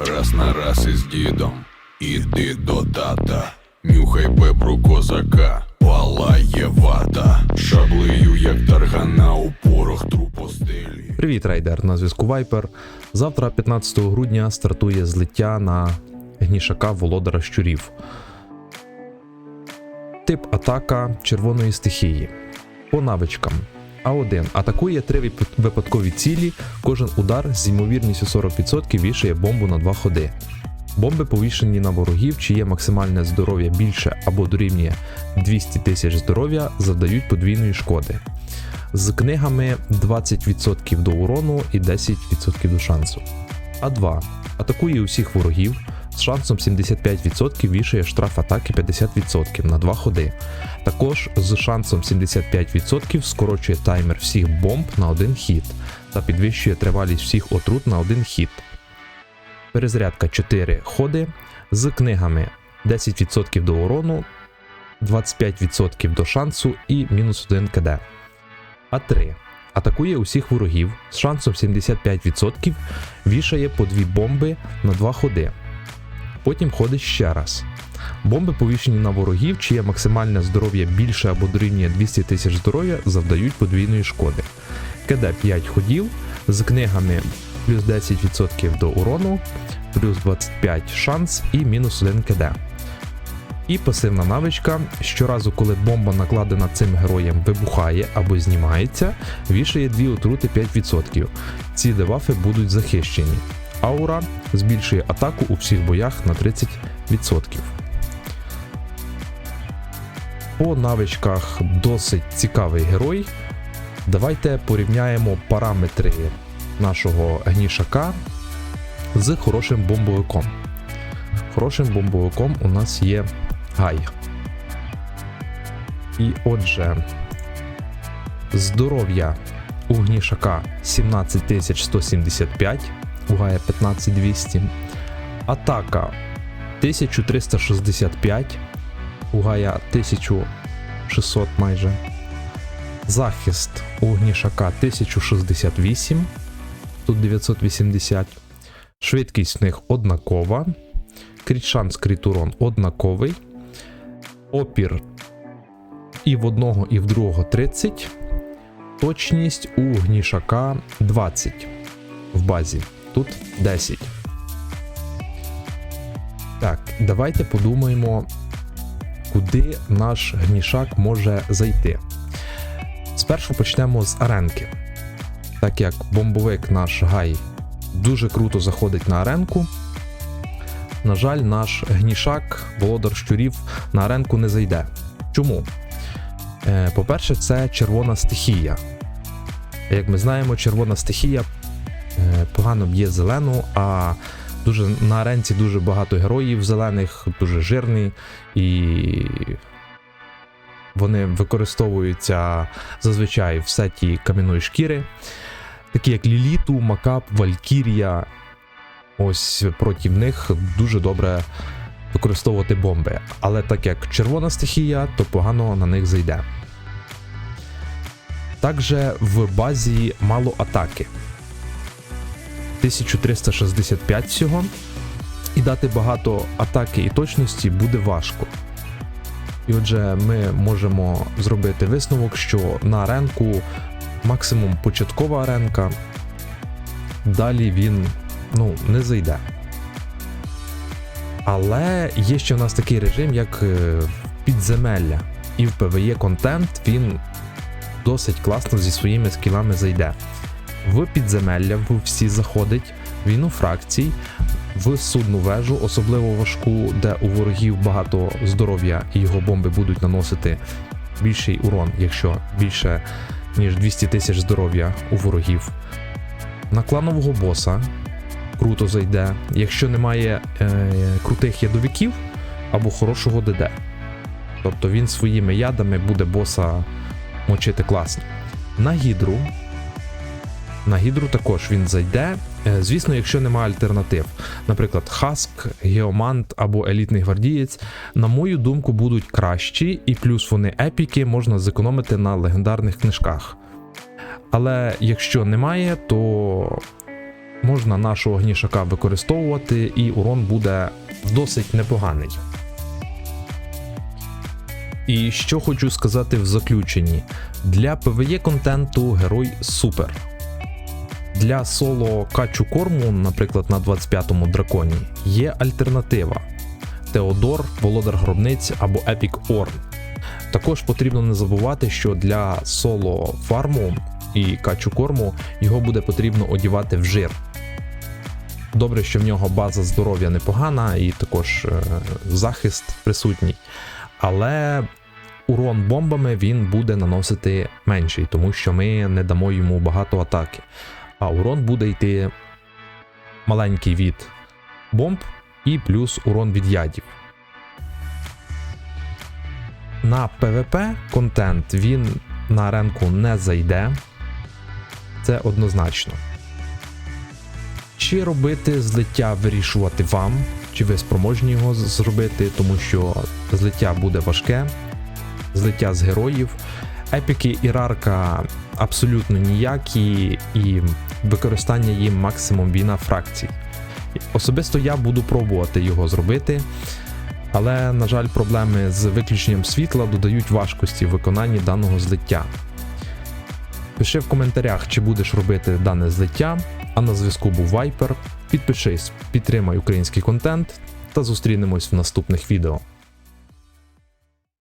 Раз на раз із дідом, іди до тата, нюхай бебру козака, палає вата, шаблею, як таргана у порох трупостелі. Привіт, рейдер! На зв'язку Вайпер. Завтра, 15 грудня, стартує злиття на гнішака володара щурів. Тип атака червоної стихії. По навичкам. А1 атакує три випадкові цілі. Кожен удар з ймовірністю 40% вішає бомбу на два ходи. Бомби повішені на ворогів, чиє максимальне здоров'я більше або дорівнює 200 тисяч здоров'я, завдають подвійної шкоди з книгами 20% до урону і 10% до шансу. А2 атакує усіх ворогів з шансом 75% вішає штраф атаки 50% на 2 ходи. Також з шансом 75% скорочує таймер всіх бомб на один хід та підвищує тривалість всіх отрут на один хід. Перезарядка 4 ходи з книгами 10% до урону, 25% до шансу і мінус 1 КД. А3 атакує усіх ворогів з шансом 75%, вішає по дві бомби на два ходи. Потім ходить ще раз. Бомби, повішені на ворогів, чиє максимальне здоров'я більше або дорівнює 200 тисяч здоров'я, завдають подвійної шкоди. КД 5 ходів з книгами плюс 10% до урону, плюс 25 шанс і мінус 1 КД. І пасивна навичка. Щоразу, коли бомба накладена цим героєм вибухає або знімається, вішає дві отрути 5%. Ці дебафи будуть захищені. Аура збільшує атаку у всіх боях на 30%. По навичках досить цікавий герой. Давайте порівняємо параметри нашого гнішака з хорошим бомбовиком. Хорошим бомбовиком у нас є Гай. І отже, здоров'я у гнішака 17175, у Гая 15200. Атака 1365, у Гая 1600 майже. Захист у гнішака 1068, тут 980. Швидкість в них однакова. Кріт шанс, кріт урон однаковий. Опір і в одного, і в другого 30. Точність у гнішака 20 в базі. Тут 10. Так, давайте подумаємо, куди наш гнішак може зайти. Спершу почнемо з аренки. Так як бомбовик наш гай дуже круто заходить на аренку. На жаль, наш гнішак, володар щурів, на аренку не зайде. Чому? Е, По-перше, це червона стихія. Як ми знаємо, червона стихія погано б'є зелену, а дуже, на аренці дуже багато героїв зелених, дуже жирні, і вони використовуються зазвичай в сеті кам'яної шкіри, такі як Ліліту, Макап, Валькірія. Ось проти них дуже добре використовувати бомби. Але так як червона стихія, то погано на них зайде. Також в базі мало атаки. 1365 всього. І дати багато атаки і точності буде важко. І отже, ми можемо зробити висновок, що на аренку максимум початкова аренка. Далі він ну, не зайде. Але є ще в нас такий режим, як е, підземелля. І в PvE контент він досить класно зі своїми скілами зайде. В підземелля в всі заходить, війну фракцій, в судну вежу, особливо важку, де у ворогів багато здоров'я і його бомби будуть наносити більший урон, якщо більше ніж 200 тисяч здоров'я у ворогів. На кланового боса круто зайде, якщо немає е, крутих ядовиків або хорошого ДД. Тобто він своїми ядами буде боса мочити класно. На гідру. На гідру також він зайде. Е, Звісно, якщо немає альтернатив. Наприклад, Хаск, Геомант або Елітний гвардієць, на мою думку, будуть кращі, і плюс вони епіки можна зекономити на легендарних книжках. Але якщо немає, то можна нашого гнішака використовувати, і урон буде досить непоганий. І що хочу сказати в заключенні: для PvE контенту герой супер. Для соло качу корму, наприклад, на 25-му драконі, є альтернатива: Теодор, Володар Гробниць або Епік Орн. Також потрібно не забувати, що для соло фарму і качу корму його буде потрібно одівати в жир. Добре, що в нього база здоров'я непогана і також е, захист присутній. Але урон бомбами він буде наносити менший, тому що ми не дамо йому багато атаки. А урон буде йти маленький від бомб і плюс урон від ядів. На PvP контент він на ренку не зайде. Це однозначно. Чи робити злиття вирішувати вам, чи ви спроможні його зробити, тому що злиття буде важке, злиття з героїв. Епіки і рарка абсолютно ніякі, і використання їм максимум війна фракцій. Особисто я буду пробувати його зробити, але, на жаль, проблеми з виключенням світла додають важкості в виконанні даного злиття. Пиши в коментарях, чи будеш робити дане злиття, а на зв'язку був Viper. Підпишись, підтримай український контент та зустрінемось в наступних відео.